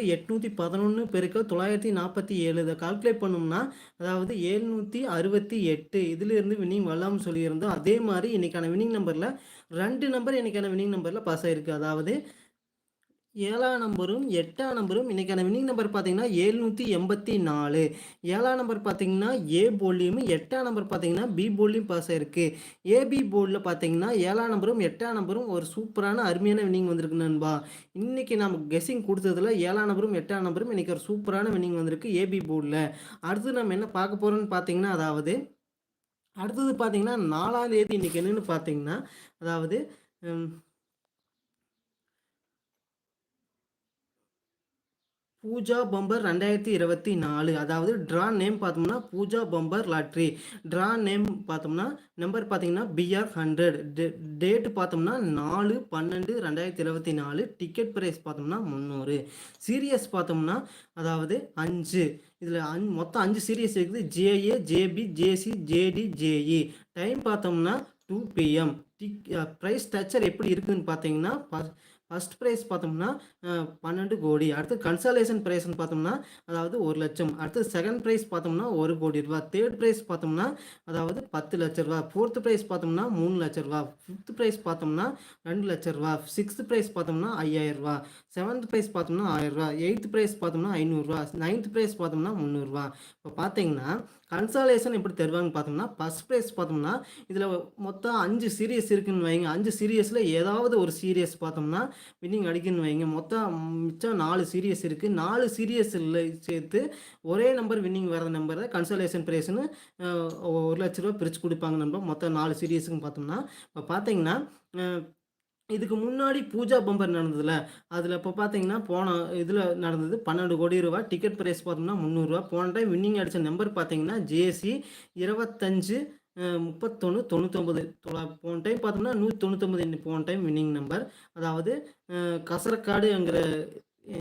எட்நூற்றி பதினொன்று பெருக்க தொள்ளாயிரத்தி நாற்பத்தி ஏழு. இதை கால்குலேட் பண்ணோம்னா அதாவது ஏழ்நூற்றி அறுபத்தி எட்டு. இதிலிருந்து வின்னிங் வரலாம்னு சொல்லியிருந்தோம். அதே மாதிரி இன்றைக்கான வின்னிங் நம்பரில் ரெண்டு நம்பர் இன்றைக்கான வின்னிங் நம்பரில் பாஸ் ஆகிருக்கு அதாவது ஏழாம் நம்பரும் எட்டாம் நம்பரும் இன்றைக்கான வின்னிங் நம்பர் பார்த்தீங்கன்னா ஏழ்நூற்றி எண்பத்தி நாலு. ஏழாம் நம்பர் பார்த்தீங்கன்னா ஏ போல்லையும் எட்டாம் நம்பர் பார்த்தீங்கன்னா பி போல்லையும் பாஸ் ஆயிருக்கு. ஏபி போர்டில் பார்த்தீங்கன்னா ஏழாம் நம்பரும் எட்டாம் நம்பரும் ஒரு சூப்பரான அருமையான வின்னிங் வந்திருக்கு நண்பா. இன்றைக்கி நம்ம கெஸ்ஸிங் கொடுத்ததுல ஏழாம் நம்பரும் எட்டாம் நம்பரும் இன்றைக்கி ஒரு சூப்பரான வின்னிங் வந்திருக்கு ஏபி போர்டில் அடுத்து நம்ம என்ன பார்க்க போகிறோம்னு பார்த்தீங்கன்னா அதாவது அடுத்தது பார்த்தீங்கன்னா நாலாம் தேதி இன்றைக்கி என்னென்னு பார்த்தீங்கன்னா அதாவது பூஜா பம்பர் ரெண்டாயிரத்தி இருபத்தி நாலு. அதாவது ட்ரா நேம் பார்த்தோம்னா Pooja bumper lottery. Draw name பார்த்தோம்னா நம்பர் பார்த்தீங்கன்னா பிஆர் ஹண்ட்ரட் டே டேட்டு பார்த்தோம்னா நாலு பன்னெண்டு ரெண்டாயிரத்தி இருபத்தி நாலு. டிக்கெட் ப்ரைஸ் பார்த்தோம்னா முந்நூறு. சீரியஸ் பார்த்தோம்னா அதாவது அஞ்சு. இதில் அஞ் மொத்தம் அஞ்சு சீரியஸ் இருக்குது. JA JB JC JD JE time பார்த்தோம்னா two PM tick prize structure எப்படி இருக்குதுன்னு பார்த்தீங்கன்னா ஃபஸ்ட் ப்ரைஸ் பார்த்தோம்னா பன்னெண்டு கோடி. அடுத்து கன்சலேஷன் ப்ரைஸ்னு பார்த்தோம்னா அதாவது ஒரு லட்சம். அடுத்து செகண்ட் ப்ரைஸ் பார்த்தோம்னா ஒரு கோடி ரூபா. தேர்ட் ப்ரைஸ் பார்த்தோம்னா அதாவது பத்து லட்ச ரூபா. ஃபோர்த்து ப்ரைஸ் பார்த்தோம்னா மூணு லட்ச ரூபா. ஃபிஃப்த் ப்ரைஸ் பார்த்தோம்னா ரெண்டு லட்ச ரூபா. சிக்ஸ்த் ப்ரைஸ் பார்த்தோம்னா ஐயாயிரம் ரூபா. செவன்த் ப்ரைஸ் பார்த்தோம்னா ஆயிரம் ரூபா. எயித்து ப்ரைஸ் பார்த்தோம்னா ஐநூறுரூவா நைன்த் ப்ரைஸ் பார்த்தோம்னா முந்நூறுரூவா இப்போ பார்த்தீங்கன்னா கன்சாலேஷன் எப்படி தருவாங்கன்னு பார்த்தோம்னா ஃபஸ்ட் ப்ரைஸ் பார்த்தோம்னா இதில் மொத்தம் அஞ்சு சீரியஸ் இருக்குன்னு வைங்க. அஞ்சு சீரியஸில் ஏதாவது ஒரு சீரியஸ் பார்த்தோம்னா வின்னிங் அடிக்குன்னு வைங்க. மொத்தம் மிச்சம் நாலு சீரியஸ் இருக்குது நாலு சீரியஸில் சேர்த்து ஒரே நம்பர் வின்னிங் வர நம்பரை கன்சலேஷன் ப்ரைஸ்னு ஒரு லட்ச ரூபா பிரித்து கொடுப்பாங்க நம்ப மொத்தம் நாலு சீரியஸுக்கும் பார்த்தோம்னா இப்போ பார்த்தீங்கன்னா இதுக்கு முன்னாடி பூஜா பம்பர் நடந்ததுல அதில் இப்போ பார்த்தீங்கன்னா போன இதில் நடந்தது பன்னெண்டு கோடி ரூபா டிக்கெட் ப்ரைஸ் பார்த்தோம்னா முந்நூறுரூவா போன டைம் வின்னிங் அடித்த நம்பர் பார்த்தீங்கன்னா ஜேசி இருபத்தஞ்சு முப்பத்தொன்று தொண்ணூத்தொம்பது போன டைம் பார்த்தோம்னா நூற்றி தொண்ணூத்தொம்பது போன டைம் வின்னிங் நம்பர் அதாவது கசரக்காடுங்கிற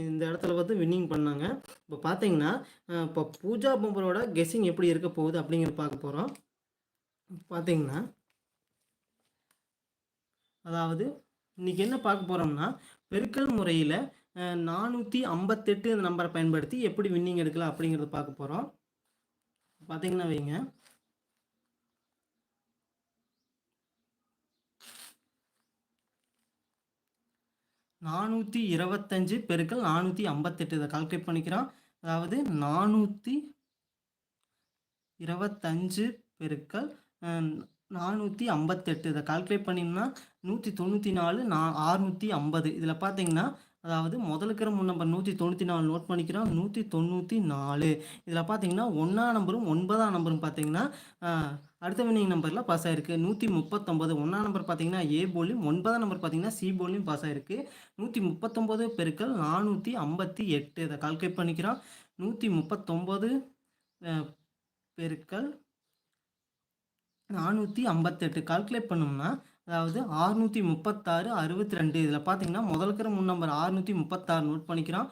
இந்த இடத்துல வந்து வின்னிங் பண்ணாங்க. இப்போ பார்த்தீங்கன்னா இப்போ பூஜா பம்பரோட கெஸ்ஸிங் எப்படி இருக்க போகுது அப்படிங்கிறது பார்க்க போகிறோம் பார்த்தீங்கன்னா அதாவது இன்றைக்கி என்ன பார்க்க போகிறோம்னா பெருக்கல் முறையில் நானூற்றி ஐம்பத்தெட்டு இந்த நம்பரை பயன்படுத்தி எப்படி வின்னிங் எடுக்கலாம் அப்படிங்கிறத பார்க்க போகிறோம் பார்த்தீங்கன்னா வைங்க. நானூற்றி இருபத்தஞ்சு பெருக்கள் நானூற்றி ஐம்பத்தெட்டு இதை கால்குலேட் பண்ணிக்கிறோம். அதாவது நானூற்றி இருபத்தஞ்சு பெருக்கள் நானூற்றி ஐம்பத்தெட்டு. இதை கால்குலேட் பண்ணிங்கன்னா நூற்றி தொண்ணூற்றி நாலு நா ஆறுநூற்றி ஐம்பது. இதில் பார்த்தீங்கன்னா அதாவது முதலுக்கிற முன் நம்பர் நூற்றி தொண்ணூற்றி நாலு நோட் பண்ணிக்கிறோம். நூற்றி தொண்ணூற்றி நாலு. இதில் பார்த்தீங்கன்னா ஒன்றாம் நம்பரும் ஒன்பதாம் நம்பரும் பார்த்தீங்கன்னா அடுத்த வினிங் நம்பரில் பாஸ் ஆகிருக்கு நூற்றி முப்பத்தொம்பது. ஒன்றாம் நம்பர் பார்த்தீங்கன்னா ஏ போலியும் ஒன்பதாம் நம்பர் பார்த்தீங்கன்னா சி போலியும் பாஸ் ஆகிருக்கு நூற்றி முப்பத்தொம்பது பெருக்கள் நானூற்றி ஐம்பத்தி எட்டு. இதை கால்குலேட் பண்ணிக்கிறோம். நூற்றி முப்பத்தொம்பது பெருக்கள் நானூற்றி ஐம்பத்தெட்டு கால்குலேட் பண்ணோம்னா அதாவது ஆறுநூற்றி முப்பத்தாறு அறுபத்தி ரெண்டு இதில் பார்த்தீங்கன்னா முதல்கிற முன் நம்பர் ஆறுநூற்றி முப்பத்தாறு நோட் பண்ணிக்கிறோம்.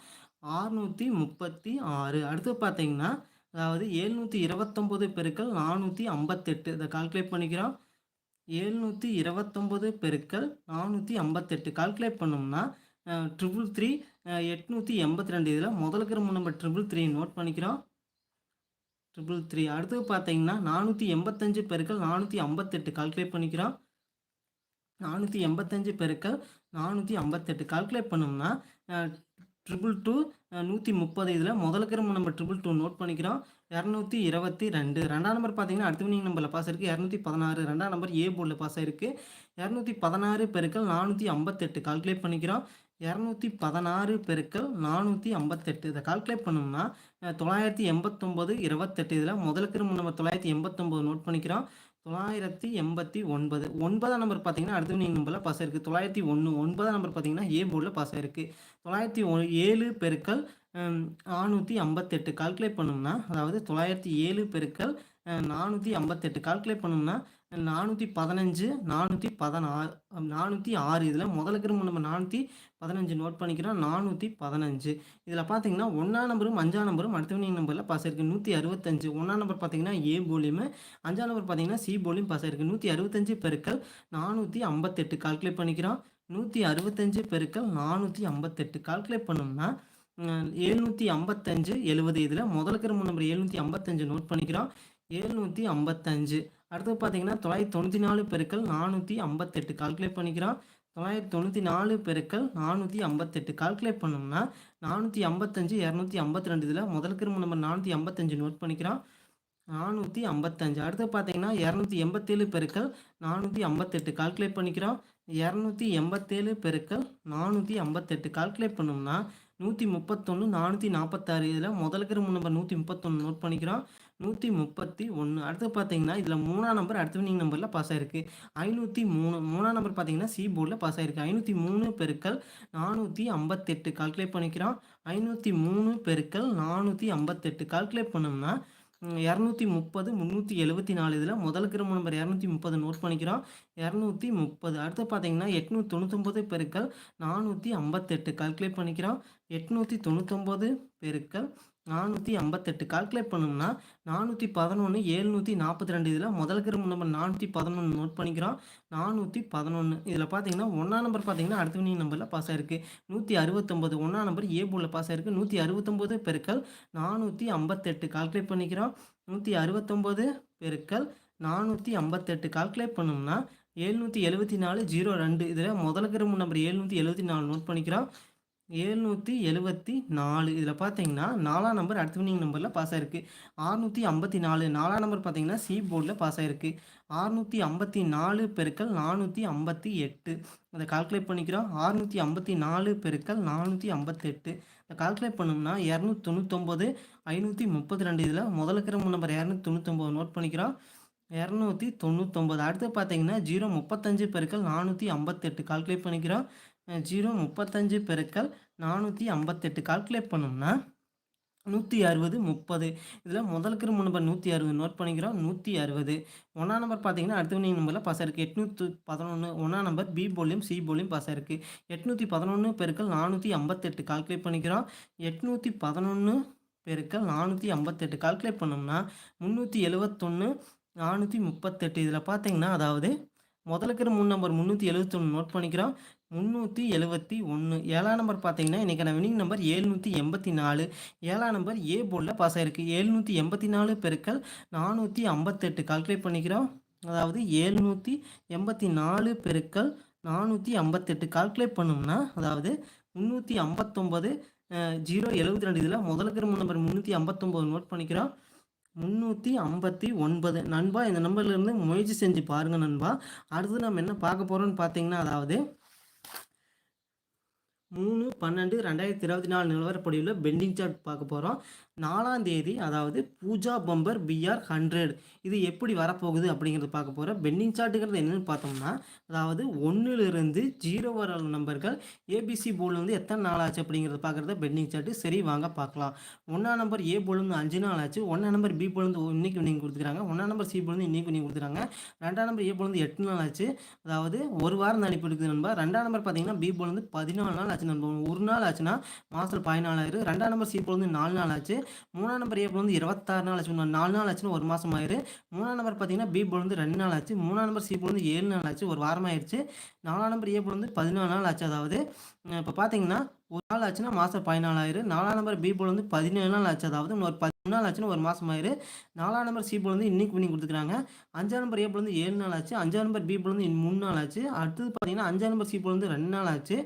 ஆறுநூற்றி முப்பத்தி ஆறு. அடுத்து பார்த்தீங்கன்னா அதாவது எழுநூற்றி இருபத்தொம்போது பெருக்கள் நானூற்றி ஐம்பத்தெட்டு இதை கால்குலேட் பண்ணிக்கிறோம். ஏழ்நூற்றி இருபத்தொம்போது பெருக்கள் நானூற்றி ஐம்பத்தெட்டு கால்குலேட் பண்ணோம்னா ட்ரிபிள் த்ரீ எட்நூற்றி எண்பத்தி ரெண்டு இதில் முதலுக்கிற முன் நம்பர் ட்ரிபிள் த்ரீ நோட் பண்ணிக்கிறோம். ட்ரிபிள் த்ரீ அடுத்து பார்த்தீங்கன்னா நானூற்றி எண்பத்தஞ்சு பெருக்கள் நானூற்றி ஐம்பத்தெட்டு. கால்குலேட் பண்ணிக்கிறோம். நானூற்றி எண்பத்தஞ்சு பெருக்கள் நானூற்றி ஐம்பத்தெட்டு. கால்குலேட் பண்ணோம்னா ட்ரிபிள் டூ நூற்றி முப்பது. இதில் முதலுக்கிற நம்ம ட்ரிபிள் டூ நோட் பண்ணிக்கிறோம். இரநூத்தி இருபத்தி ரெண்டு. ரெண்டாம் நம்பர் பார்த்தீங்கன்னா அடுத்த வினிங் நம்பரில் பாஸ் இருக்குது இரநூத்தி பதினாறு. ரெண்டாம் நம்பர் ஏ போர்டில் பாஸ் ஆயிருக்கு. இரநூத்தி பதினாறு பெருக்கள் நானூற்றி ஐம்பத்தெட்டு. கால்குலேட் பண்ணிக்கிறோம். இரநூத்தி பதினாறு பெருக்கள் நானூற்றி ஐம்பத்தெட்டு. இதை கால்குலேட் பண்ணோம்னா தொள்ளாயிரத்தி எண்பத்தொம்போது இருபத்தெட்டு. இதில் முதலுக்கு நம்ம தொள்ளாயிரத்தி எண்பத்தொம்போது நோட் பண்ணிக்கிறோம். தொள்ளாயிரத்தி எண்பத்தி ஒன்பது. ஒன்பதாம் நம்பர் பார்த்தீங்கன்னா அடுத்த நீங்கள் நம்பரில் பாஸ் இருக்குது தொள்ளாயிரத்தி ஒன்று ஒன்பதாம் நம்பர் பார்த்தீங்கன்னா ஏ போர்டில் பாஸ் ஆயிருக்கு. தொள்ளாயிரத்தி ஒ ஏழு பெருக்கள் நானூற்றி ஐம்பத்தெட்டு. கால்குலேட் பண்ணோம்னா அதாவது தொள்ளாயிரத்தி ஏழு பெருக்கள் நானூற்றி ஐம்பத்தெட்டு. கால்குலேட் பண்ணோம்னா நானூற்றி பதினஞ்சு நானூற்றி பதினாறு நானூற்றி ஆறு இதில் முதலுக்கு நம்ம நானூற்றி பதினஞ்சு நோட் பண்ணிக்கிறோம். நானூற்றி பதினஞ்சு. இதில் பார்த்தீங்கன்னா ஒன்றாம் நம்பரும் அஞ்சாம் நம்பரும் அடுத்த வினிங் நம்பரில் பாஸ் இருக்குது நூற்றி அறுபத்தஞ்சு. ஒன்றாம் நம்பர் பார்த்தீங்கன்னா ஏ போலியும் அஞ்சாம் நம்பர் பார்த்தீங்கன்னா சி போலியும் பாஸ் இருக்குது நூற்றி அறுபத்தஞ்சு பெருக்கள் நானூற்றி ஐம்பத்தெட்டு கால்குலேட் பண்ணிக்கிறோம். நூற்றி அறுபத்தஞ்சு பெருக்கள் நானூற்றி ஐம்பத்தெட்டு. கால்குலேட் பண்ணோம்னா எழுநூற்றி ஐம்பத்தஞ்சு எழுபது இதில் முதல் இருக்கிற நம்பர் எழுநூற்றி ஐம்பத்தஞ்சு நோட் பண்ணிக்கிறோம். எழுநூற்றி ஐம்பத்தஞ்சு. அடுத்து பார்த்தீங்கன்னா தொள்ளாயிரத்தி தொண்ணூற்றி நாலு பெருக்கள் நானூற்றி ஐம்பத்தெட்டு கால்குலேட் பண்ணிக்கிறோம். தொள்ளாயிரத்தி தொண்ணூற்றி நாலு பெருக்கள் நானூற்றி ஐம்பத்தெட்டு கால்குலேட் பண்ணோம்னா நானூற்றி ஐம்பத்தஞ்சு இரநூத்தி ஐம்பத்தி ரெண்டு இதில் முதல் கிரும நம்பர் நானூற்றி ஐம்பத்தஞ்சு நோட் பண்ணிக்கிறோம். நானூற்றி ஐம்பத்தஞ்சு. அடுத்து பார்த்தீங்கன்னா இரநூத்தி எண்பத்தேழு பெருக்கள் நானூற்றி ஐம்பத்தெட்டு கால்குலேட் பண்ணிக்கிறோம். இரநூத்தி எண்பத்தேழு பெருக்கள் நானூற்றி ஐம்பத்தெட்டு கால்குலேட் பண்ணோம்னா நூற்றி முப்பத்தொன்று நானூற்றி நாற்பத்தாறு இதில் முதல் கிரும நம்பர் நூற்றி முப்பத்தொன்று நோட் பண்ணிக்கிறோம். நூற்றி முப்பத்தி ஒன்று அடுத்து பார்த்தீங்கன்னா இதில் மூணாம் நம்பர் அடுத்த வினிங் நம்பரில் பாஸ் ஆயிருக்கு. ஐநூற்றி மூணு மூணாம் நம்பர் பார்த்தீங்கன்னா சி போர்டில் பாஸ் ஆயிருக்கு. ஐநூற்றி மூணு பெருக்கள் நானூற்றி ஐம்பத்தெட்டு. கால்குலேட் பண்ணிக்கிறோம் ஐநூற்றி மூணு பெருக்கள் நானூற்றி ஐம்பத்தெட்டு. கால்குலேட் பண்ணோம்னா இரநூத்தி முப்பது முந்நூற்றி எழுபத்தி நாலு. இதில் முதல் கிரம நம்பர் இரநூத்தி முப்பது நோட் பண்ணிக்கிறோம் இரநூத்தி முப்பது. அடுத்து பார்த்தீங்கன்னா எட்நூற்றி தொண்ணூத்தொம்பது பெருக்கள் நானூற்றி ஐம்பத்தெட்டு. கால்குலேட் பண்ணிக்கிறோம் எட்நூற்றி தொண்ணூத்தொம்பது பெருக்கள் நானூற்றி ஐம்பத்தெட்டு கால்குலேட் பண்ணோம்னா நானூற்றி பதினொன்று ஏழ்நூற்றி நாற்பத்தி ரெண்டு. இதில் முதல் கிரம நம்பர் நானூற்றி பதினொன்று நோட் பண்ணிக்கிறோம். நானூற்றி பதினொன்று இதில் பார்த்தீங்கன்னா ஒன்றா நம்பர் பார்த்தீங்கன்னா அடுத்த வினிங் நம்பரில் பாஸ் ஆயிருக்கு. நூற்றி அறுபத்தொம்பது ஒன்றா நம்பர் ஏ போர்டில் பாஸ் ஆயிருக்கு. நூற்றி அறுபத்தொம்போது பெருக்கள் நானூற்றி ஐம்பத்தெட்டு கால்குலேட் பண்ணிக்கிறோம். நூற்றி அறுபத்தொம்போது பெருக்கள் நானூற்றி ஐம்பத்தெட்டு கால்குலேட் பண்ணோம்னா எழுநூற்றி எழுபத்தி நாலு ஜீரோ ரெண்டு. இதில் முதல் கிரம நம்பர் எழுநூற்றி எழுபத்தி நாலு நோட் பண்ணிக்கிறோம். எழுநூற்றி எழுபத்தி நாலு. இதில் பார்த்தீங்கன்னா நாலாம் நம்பர் அடுத்த வினிங் நம்பரில் பாஸ் ஆயிருக்கு. ஆறுநூற்றி ஐம்பத்தி நாலு. நாலாம் நம்பர் பார்த்தீங்கன்னா சி போர்டில் பாஸ் ஆயிருக்கு. ஆறுநூற்றி ஐம்பத்தி நாலு பெருக்கள் நானூற்றி ஐம்பத்தி எட்டு. அதை கால்குலேட் பண்ணிக்கிறோம். ஆறுநூற்றி ஐம்பத்தி நாலு பெருக்கள் நானூற்றி ஐம்பத்தெட்டு இதை கால்குலேட் பண்ணோம்னா இரநூத்தி தொண்ணூத்தொம்பது ஐநூற்றி முப்பத்தி ரெண்டு. இதில் முதல் இருக்கிற நம்பர் இரநூத்தி தொண்ணூத்தொம்பது நோட் பண்ணிக்கிறோம். இரநூத்தி தொண்ணூத்தொம்பது. அடுத்து பார்த்தீங்கன்னா ஜீரோ முப்பத்தஞ்சு பெருக்கள் நானூற்றி ஐம்பத்தெட்டு கால்குலேட் பண்ணிக்கிறோம். ஜீரோ முப்பத்தஞ்சு பெருக்கள் நானூற்றி ஐம்பத்தெட்டு கால்குலேட் பண்ணோம்னா நூற்றி அறுபது முப்பது. இதில் முதல் கிரும நம்பர் நூற்றி அறுபது நோட் பண்ணிக்கிறோம். நூற்றி அறுபது. ஒன்றாம் நம்பர் பார்த்தீங்கன்னா அடுத்த நம்பரில் பாஸ் இருக்குது எட்நூற்றி பதினொன்று ஒன்றாம் நம்பர் பி போலியும் சி போலியும் பாஸ் இருக்குது எட்நூற்றி பதினொன்று பெருக்கள் நானூற்றி ஐம்பத்தெட்டு கால்குலேட் பண்ணிக்கிறோம். எட்நூற்றி பதினொன்று பெருக்கள் நானூற்றி ஐம்பத்தெட்டு கால்குலேட் பண்ணோம்னா முந்நூற்றி எழுவத்தொன்று நானூற்றி முப்பத்தெட்டு. இதில் பார்த்தீங்கன்னா அதாவது முதல்ல இருக்கிற மூணு நம்பர் முந்நூற்றி எழுபத்தொன்று நோட் பண்ணிக்கிறோம். முந்நூற்றி எழுபத்தி ஒன்று ஏழாம் நம்பர் பார்த்தீங்கன்னா இன்றைக்கான வினிங் நம்பர் ஏழ்நூற்றி எண்பத்தி நாலு. ஏழாம் நம்பர் ஏ போர்டில் பாஸ் ஆகிருக்கு ஏழ்நூற்றி எண்பத்தி நாலு பெருக்கள் நானூற்றி ஐம்பத்தெட்டு. கால்குலேட் பண்ணிக்கிறோம். அதாவது ஏழ்நூற்றி எண்பத்தி நாலு பெருக்கள் நானூற்றி ஐம்பத்தெட்டு. கால்குலேட் பண்ணோம்னா அதாவது முந்நூற்றி ஐம்பத்தொம்பது ஜீரோ எழுபத்தி ரெண்டு. இதில் முதல் இருக்கிற நம்பர் முந்நூற்றி ஐம்பத்தொம்போது நோட் பண்ணிக்கிறோம். முந்நூற்றி ஐம்பத்தி ஒன்பது. நண்பா இந்த நம்பர்லேருந்து முயற்சி செஞ்சு பாருங்கள் நண்பா. அடுத்து நம்ம என்ன பார்க்க போகிறோம்னு பார்த்தீங்கன்னா அதாவது மூணு பன்னெண்டு ரெண்டாயிரத்தி இருபத்தி நாலு நிலவரப்படியில் பெண்டிங் சார்ட் பார்க்க போகிறோம் நாலாம் தேதி அதாவது பூஜா பம்பர் பிஆர் ஹண்ட்ரட். இது எப்படி வரப்போகுது அப்படிங்கிறத பார்க்க போகிறோம் பெண்டிங் சார்ட்டுங்கிறது என்னென்னு பார்த்தோம்னா அதாவது ஒன்றுலேருந்து ஜீரோ வர நம்பர்கள் ஏபிசி போல் வந்து எத்தனை நாள் ஆச்சு அப்படிங்கிறது பார்க்குறத பெண்டிங் சார்ட்டு சரி வாங்க பார்க்கலாம். ஒன்றாம் நம்பர் ஏ போல் வந்து அஞ்சு நாள் ஆச்சு. ஒன்றாம் நம்பர் பி போல் வந்து இன்னைக்கு நீங்கள் கொடுத்துருக்காங்க ஒன்றாம் நம்பர் சி போல் வந்து இன்னைக்கு நீங்கள் கொடுத்துருக்காங்க ரெண்டாம் நம்பர் ஏ போல் வந்து எட்டு நாள் ஆச்சு. அதாவது ஒரு வாரம் அனுப்பி இருக்குது நண்பர் ரெண்டாம் நம்பர் பார்த்தீங்கன்னா பி போல் வந்து பதினாலு நாள் ஆச்சு. நண்பர் ஒரு நாள் ஆச்சுன்னா மாதத்தில் பதினாலாயிரம் ரெண்டாம் நம்பர் சி வந்து நாலு நாள் ஆச்சு. மூணாம் நம்பர் ஏ வந்து இருபத்தாறு நாள் ஆச்சு. நாலு நாள் ஆச்சுன்னா ஒரு மாதம் ஆயிரு மூணாம் நம்பர் பார்த்தீங்கன்னா பி போல் வந்து ரெண்டு நாள் ஆச்சு. மூணாம் நம்பர் சி வந்து ஏழு நாள் ஆச்சு. ஒரு வாரம் ஆயிடுச்சு நாலாம் நம்பர் ஏ போல் வந்து பதினாலு நாள் ஆச்சு. அதாவது இப்போ பார்த்தீங்கன்னா ஒரு நாள் ஆச்சுன்னா மாதம் பதினாலாயிரம் நாலாம் நம்பர் பி போல் வந்து பதினேழு நாள் ஆச்சு. அதாவது ஒரு பதிமூணு நாள் ஆச்சுன்னா ஒரு மாதம் ஆயிரு. நாலாம் நம்பர் சி போல் வந்து இன்னைக்கு பண்ணி கொடுத்துருக்காங்க அஞ்சாம் நம்பர் ஏ போல் வந்து ஏழு நாள் ஆச்சு. அஞ்சாம் நம்பர் பி போல் வந்து மூணு நாள் ஆச்சு. அடுத்தது பார்த்தீங்கன்னா அஞ்சாம் நம்பர் சி போல் வந்து ரெண்டு நாள் ஆச்சு.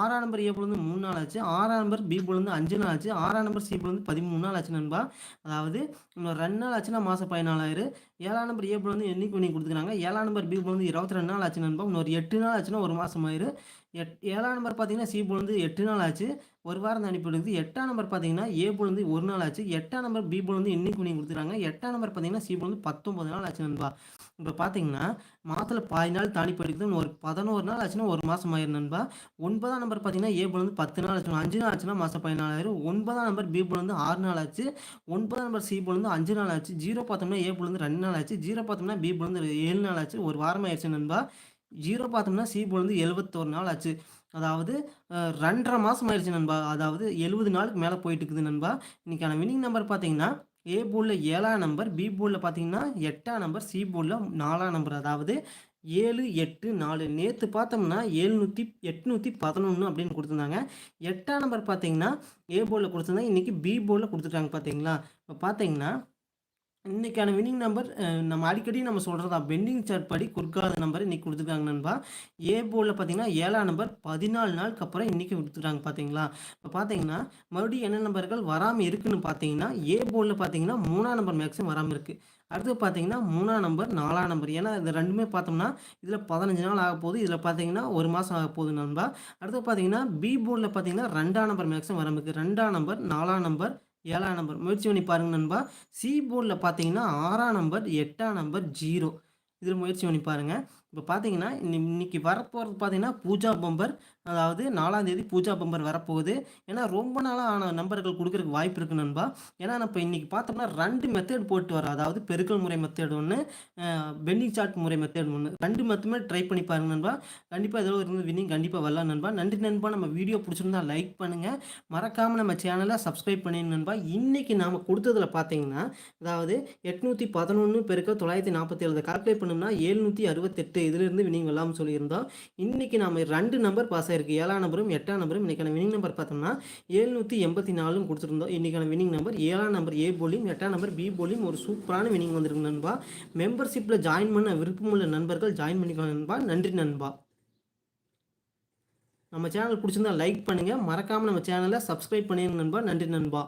ஆறாம் நம்பர் ஏ போல் வந்து மூணு நாள் ஆச்சு. ஆறாம் நம்பர் பி போல் வந்து அஞ்சு நாள் ஆச்சு. ஆறாம் நம்பர் சி போல் வந்து பதிமூணு நாள் ஆச்சு நண்பா. அதாவது இன்னும் ரெண்டு நாள் ஆச்சுன்னா மாதம் பதினாலாயிரம். ஏழாம் நம்பர் ஏ போல் வந்து என்னைக்கு பண்ணி கொடுத்துருக்காங்க ஏழாம் நம்பர் பி போல் வந்து இருபத்தி ரெண்டு நாள் ஆச்சு நண்பா. இன்னொரு எட்டு நாள் ஆச்சுன்னா ஒரு மாதம் ஆயிரும் எட் ஏழாம் நம்பர் பார்த்தீங்கன்னா சி போல் எட்டு நாள் ஆச்சு. ஒரு வாரம் அனுப்பி கொடுக்குது எட்டாம் நம்பர் பார்த்தீங்கன்னா ஏ போல் வந்து ஒரு நாள் ஆச்சு. எட்டாம் நம்பர் பி போல் வந்து இன்னைக்கு பண்ணி கொடுத்துருக்காங்க. எட்டாம் நம்பர் பார்த்தீங்கன்னா சி போல் வந்து பத்தொம்பது நாள் ஆச்சு நண்பா. இப்போ பார்த்தீங்கன்னா மாதத்தில் பாதி நாள் தாண்டி படிக்குது ஒரு பதினோரு நாள் ஆச்சுன்னா ஒரு மாதம் ஆயிரும் நண்பா. ஒன்பதாம் நம்பர் பார்த்தீங்கன்னா ஏ போல் வந்து பத்து நாள் ஆச்சு. அஞ்சு நாள் ஆச்சுன்னா மாதம் பதினாலாயிரம் ஒன்பதாம் நம்பர் பி போல் வந்து ஆறு நாள் ஆச்சு. ஒன்பதாம் நம்பர் சி போல் வந்து அஞ்சு நாள் ஆச்சு. ஜீரோ பார்த்தோம்னா ஏ போல் வந்து ரெண்டு நாள் ஆச்சு. ஜீரோ பார்த்தோம்னா பி போல் வந்து ஏழு நாள் ஆச்சு. ஒரு வாரம் ஆயிடுச்சு நண்பா. ஜீரோ பார்த்தோம்னா சி வந்து எழுபத்தோரு நாள் ஆச்சு. அதாவது ரெண்டரை மாதம் ஆயிடுச்சு நண்பா. அதாவது எழுபது நாளுக்கு மேலே போயிட்டு இருக்குது நண்பா இன்றைக்கான வினிங் நம்பர் பார்த்தீங்கன்னா ஏ போர்டில் ஏழாம் நம்பர் பி போர்டில் பார்த்தீங்கன்னா எட்டாம் நம்பர் சி போர்டில் நாலாம் நம்பர் அதாவது ஏழு எட்டு நாலு. நேற்று பார்த்தோம்னா ஏழ்நூற்றி எட்நூற்றி பதினொன்று அப்படின்னு கொடுத்துருந்தாங்க. எட்டாம் நம்பர் பார்த்தீங்கன்னா ஏ போர்டில் கொடுத்துருந்தாங்க இன்றைக்கி பி போர்டில் கொடுத்துட்டாங்க பார்த்தீங்களா? இப்போ பார்த்தீங்கன்னா இன்றைக்கான வின்னிங் நம்பர் நம்ம அடிக்கடி நம்ம சொல்கிறதா பெண்டிங் சார்ட் படி கொடுக்காத நம்பர் இன்றைக்கி கொடுத்துருக்காங்க நண்பா. ஏ போர்டில் பார்த்தீங்கன்னா ஏழாம் நம்பர் பதினாலு நாளுக்கு அப்புறம் இன்றைக்கி கொடுத்துருக்காங்க பார்த்தீங்களா இப்போ பார்த்தீங்கன்னா மறுபடியும் என்ன நம்பர்கள் வராமல் இருக்குன்னு பார்த்தீங்கன்னா ஏ போர்டில் பார்த்தீங்கன்னா மூணாம் நம்பர் மேக்ஸிமம் வராமல் இருக்குது அடுத்து பார்த்தீங்கன்னா மூணாம் நம்பர் நாலாம் நம்பர் ஏன்னா இது ரெண்டுமே பார்த்தோம்னா இதில் பதினஞ்சு நாள் ஆக போகுது. இதில் பார்த்தீங்கன்னா ஒரு மாதம் ஆக போகுது நண்பா. அடுத்து பார்த்தீங்கன்னா பி போர்டில் பார்த்தீங்கன்னா ரெண்டாம் நம்பர் மேக்ஸிமம் வராமல் இருக்குது ரெண்டாம் நம்பர் நாலாம் நம்பர் ஏழாம் நம்பர். முயற்சி பண்ணி பாருங்க நண்பா. சி போர்டில் பார்த்தீங்கன்னா ஆறாம் நம்பர் எட்டாம் நம்பர் ஜீரோ இதில் முயற்சி பண்ணி பாருங்கள் இப்போ பார்த்தீங்கன்னா இன்னைக்கு வரப்போகிறது பார்த்தீங்கன்னா பூஜா பம்பர். அதாவது நாலாம் தேதி பூஜா பம்பர் வரப்போகுது. ஏன்னா ரொம்ப நாளாக ஆன நம்பர்கள் கொடுக்குறதுக்கு வாய்ப்பு இருக்குது நண்பா. ஏன்னா நம்ம இன்றைக்கி பார்த்தோம்னா ரெண்டு மெத்தேட் போட்டு வரோம் அதாவது பெருக்கல் முறை மெத்தேட் ஒன்று பெண்டிங் சார்ட் முறை மெத்தேட் ஒன்று ரெண்டு மெத்தமே ட்ரை பண்ணி பாருங்க நண்பா. கண்டிப்பாக ஏதோ இருந்து வினிங் கண்டிப்பாக வரலாம் நண்பா. நன்றி நண்பா. நம்ம வீடியோ பிடிச்சிருந்தா லைக் பண்ணுங்கள் மறக்காமல் நம்ம சேனலை சப்ஸ்கிரைப் பண்ணிடுங்க நண்பா. இன்றைக்கி நாம் கொடுத்ததில் பார்த்தீங்கன்னா அதாவது எட்நூற்றி பதினொன்று பெருக்க தொள்ளாயிரத்தி நாற்பத்தி ஏழு கால்குலேட் பண்ணோம்னா ஏழ்நூற்றி அறுபத்தெட்டு இதிலிருந்து வினிங் வரலாம்னு சொல்லியிருந்தோம். இன்றைக்கி நம்ம ரெண்டு நம்பர் பாஸ் ஆகிருக்கு ஏழாம் நம்பரும் எட்டாம் நம்பரும் இன்றைக்கான வினிங் நம்பர் பார்த்தோம்னா ஏழ்நூற்றி எண்பத்தி நாலும் கொடுத்துருந்தோம். இன்றைக்கான வினிங் நம்பர் ஏழாம் நம்பர் ஏ போலியும் எட்டாம் நம்பர் பி போலியும் ஒரு சூப்பரான வினிங் வந்திருக்கு நண்பா. மெம்பர்ஷிப்பில் ஜாயின் பண்ண விருப்பமுள்ள நண்பர்கள் ஜாயின் பண்ணிக்கலாம் நண்பா. நன்றி நண்பா. நம்ம சேனல் பிடிச்சிருந்தா லைக் பண்ணுங்கள் மறக்காமல் நம்ம சேனலை சப்ஸ்கிரைப் பண்ணிடுங்க நண்பா. நன்றி நண்பா.